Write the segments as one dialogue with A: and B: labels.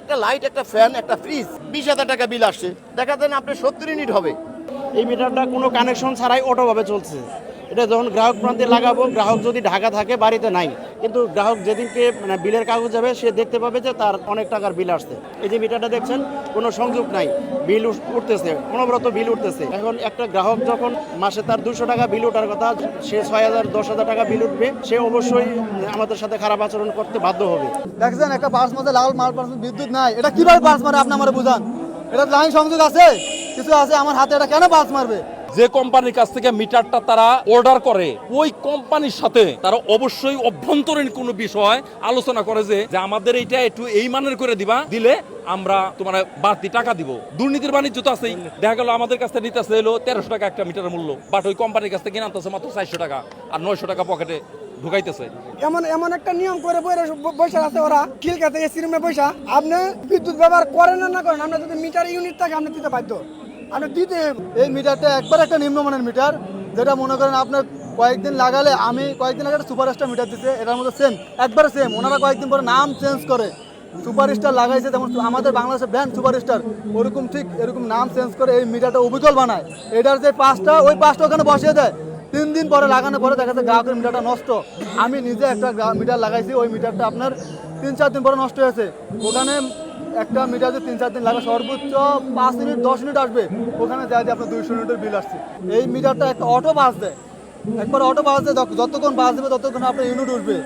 A: একটা লাইট একটা ফ্যান একটা ফ্রিজ বিশ হাজার টাকা বিল আসছে দেখা যায় না আপনার সত্তর ইউনিট হবে।
B: এই মিটারটা কোনো কানেকশন ছাড়াই অটোভাবে চলছে। এটা যখন গ্রাহক প্রান্তে লাগাবো, গ্রাহক যদি ঢাকা থাকে, বাড়িতে নাই। কিন্তু গ্রাহক যেদিনকে মানে বিলের কাগজ যাবে, সে দেখতে পাবে যে তার অনেক টাকার বিল আসছে। এই যে মিটারটা দেখছেন, কোনো সংযোগ নাই। বিল উঠ- উঠতেছে, অনবরত বিল উঠতেছে। এখন একটা গ্রাহক যখন মাসে তার দুশো টাকা বিল ওঠার কথা, সে ছয় হাজার, দশ হাজার টাকা বিল উঠবে, সে অবশ্যই আমাদের সাথে খারাপ আচরণ করতে বাধ্য হবে।
C: দেখছেন, একটা বাস মধ্যে লাল মাল বিদ্যুৎ নাই। এটা কীভাবে বাস মারে? আপনি আমার বুঝান। এটা লাইন সংযোগ আছে? কিছু আছে আমার হাতে এটা কেন বাস মারবে?
D: যে কোম্পানির কাছ থেকে মিটারটা তারা অর্ডার করে ওই কোম্পানির সাথে তারা অবশ্যই অভ্যন্তরীণ কোনো বিষয় আলোচনা করে যে আমাদের এইটা একটু এই মানের করে দিবা দিলে আমরা তোমার বাড়তি টাকা দিব। দুর্নীতির বাণিজ্য তো আছেই। দেখা গেল আমাদের কাছ থেকে নিতেছে এলো তেরোশো টাকা একটা মিটারের মূল্য বাট ওই কোম্পানির কাছ থেকে কিনে আনতেছে মাত্র চারশো টাকা আর নয়শো টাকা পকেটে ঢুকাইতেছে।
E: এমন এমন একটা নিয়ম করে বসে আছে ওরা। খিলকাতে এসি রুমে পয়সা আপনি বিদ্যুৎ ব্যবহার করেন না না করেন আপনার যদি মিটার ইউনিট থাকে আপনি দিতে বাধ্য। আপনি দিতে
C: এই মিটারটা একবার একটা নিম্নমানের মিটার, যেটা মনে করেন আপনার কয়েকদিন লাগালে আমি কয়েকদিন আগে সুপারস্টার মিটার দিতে এটার মধ্যে সেম একবারে সেম ওনারা কয়েকদিন পরে নাম চেঞ্জ করে। সুপারস্টার লাগাইছে, যেমন আমাদের বাংলাদেশের ব্র্যান্ড সুপারস্টার, ওরকম ঠিক এরকম নাম চেঞ্জ করে এই মিটারটা অবিকল বানায়। এটার যে পাঁচটা ওই পাঁচটা ওখানে বসিয়ে দেয়। তিন দিন পরে লাগানোর পরে দেখা যাচ্ছে গ্রাহকের মিটারটা নষ্ট। আমি নিজে একটা মিটার লাগাইছি, ওই মিটারটা আপনার তিন চার দিন পরে নষ্ট হয়েছে। ওখানে একটা মিটার তিন, চার দিন লাগে সর্বোচ্চ পাঁচ মিনিট, দশ মিনিট আসবে। ওখানে যায় আপনার দুইশো ইউনিটের বিল আসছে। এই মিটারটা একটা অটো বাস দেয়। একবার অটো বাস দেয় যতক্ষণ বাস দেবে, ততক্ষণ আপনার ইউনিট উঠবে।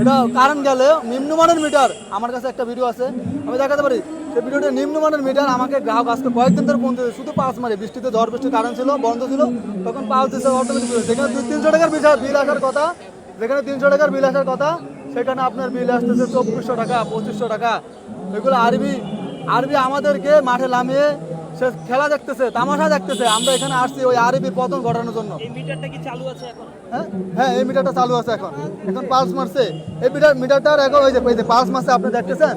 C: এটা কারেন্ট গেলে নিম্নমানের মিটার, আমার কাছে একটা ভিডিও আছে। আমি দেখাতে পারি? সেই ভিডিওটা নিম্নমানের মিটার, আমাকে গ্রাহক আজকে কয়েকদিন ধরে দিয়েছে। শুধু পাঁচ মারে, বৃষ্টিতে ঝড় বৃষ্টি কারেন্ট ছিল, বন্ধ ছিল, তখন পাঁচ দিচ্ছে অটোমেটিক যেখানে দুই তিনশো টাকার বিল বিল আসার কথা। যেখানে তিনশো টাকার বিল আসার কথা, সেখানে আপনার বিল আসতেছে চব্বিশশো টাকা, পঁচিশশো টাকা। এগুলো আরবি আরবি আমাদেরকে মাঠে নামিয়ে সে খেলা দেখতেছে তামাশা দেখতেছে। আমরা এখানে আসছি ওই আরবি পতন ঘটানোর জন্য।
B: এই মিটারটা কি চালু আছে এখন?
C: হ্যাঁ? হ্যাঁ এই মিটারটা চালু আছে এখন। এখন পালস মারছে। এই মিটার মিটারটার এখন ওই যে ওই যে পালস মারছে আপনি দেখতেছেন?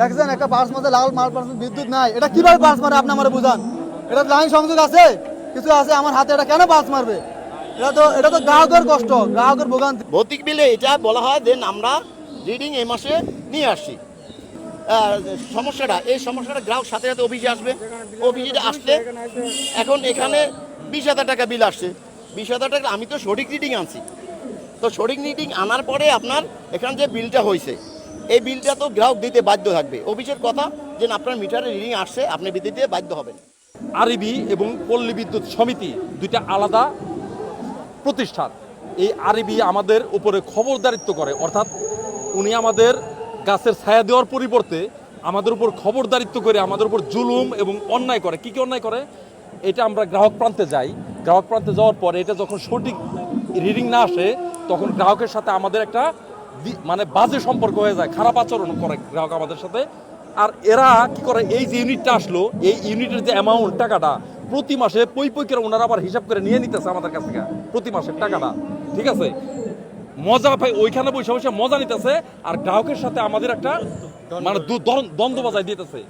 C: দেখছেন? একটা পালস মারছে লাল মাল পার্সেন্ট বিদ্যুৎ নাই। এটা কীভাবে পালস মারে আপনি আমার বুঝান? এটা লাইন সংযোগ আছে? কিছু আছে আমার হাতে এটা কেন পালস মারবে? এটা তো এটা তো গ্রাহকের কষ্ট গ্রাহকের ভোগান্তি।
A: ভৌতিক বিলে এটা বলা হয় দেন আমরা রিডিং এই মাসে নিয়ে আসছি আহ, সমস্যাটা, এই সমস্যাটা গ্রাহক সাথে সাথে অফিসে আসবে। অফিসে আসলে এখন এখানে বিশ হাজার টাকা বিল আসছে। বিশ হাজার টাকা, আমি তো সঠিক রিডিং আনছি। তো সঠিক রিডিং আনার পরে আপনার এখানে যে বিলটা হয়েছে, এই বিলটা তো গ্রাহক দিতে বাধ্য থাকবে। অফিসের কথা যে আপনার মিটারে রিডিং আসছে, আপনি বিদ্যুৎ দিতে বাধ্য হবেন।
D: আরবি এবং পল্লী বিদ্যুৎ সমিতি দুইটা আলাদা প্রতিষ্ঠান। এই আরবি আমাদের উপরে খবরদারিত্ব করে, অর্থাৎ উনি আমাদের গাছের ছায়া দেওয়ার পরিবর্তে আমাদের উপর খবরদারিত্ব করে, আমাদের উপর জুলুম এবং অন্যায় করে। কি কি অন্যায় করে? এটা আমরা গ্রাহক প্রান্তে যাই। গ্রাহক প্রান্তে যাওয়ার পরে এটা যখন সঠিক রিডিং না আসে, তখন গ্রাহকের সাথে আমাদের একটা মানে বাজে সম্পর্ক হয়ে যায়, খারাপ আচরণ করে গ্রাহক আমাদের সাথে। আর এরা কি করে? এই যে ইউনিটটা আসলো, এই ইউনিটের যে অ্যামাউন্ট টাকাটা, প্রতি মাসে পই পই করে ওনারা আবার হিসাব করে নিয়ে নিতেছে আমাদের কাছ থেকে, প্রতি মাসের টাকাটা। ঠিক আছে? মজা ভাই, ওইখানে বসে বসে মজা নিতেছে আর গ্রাহকের সাথে আমাদের একটা মানে দ্বন্দ্ব বাজায় দিতেছে।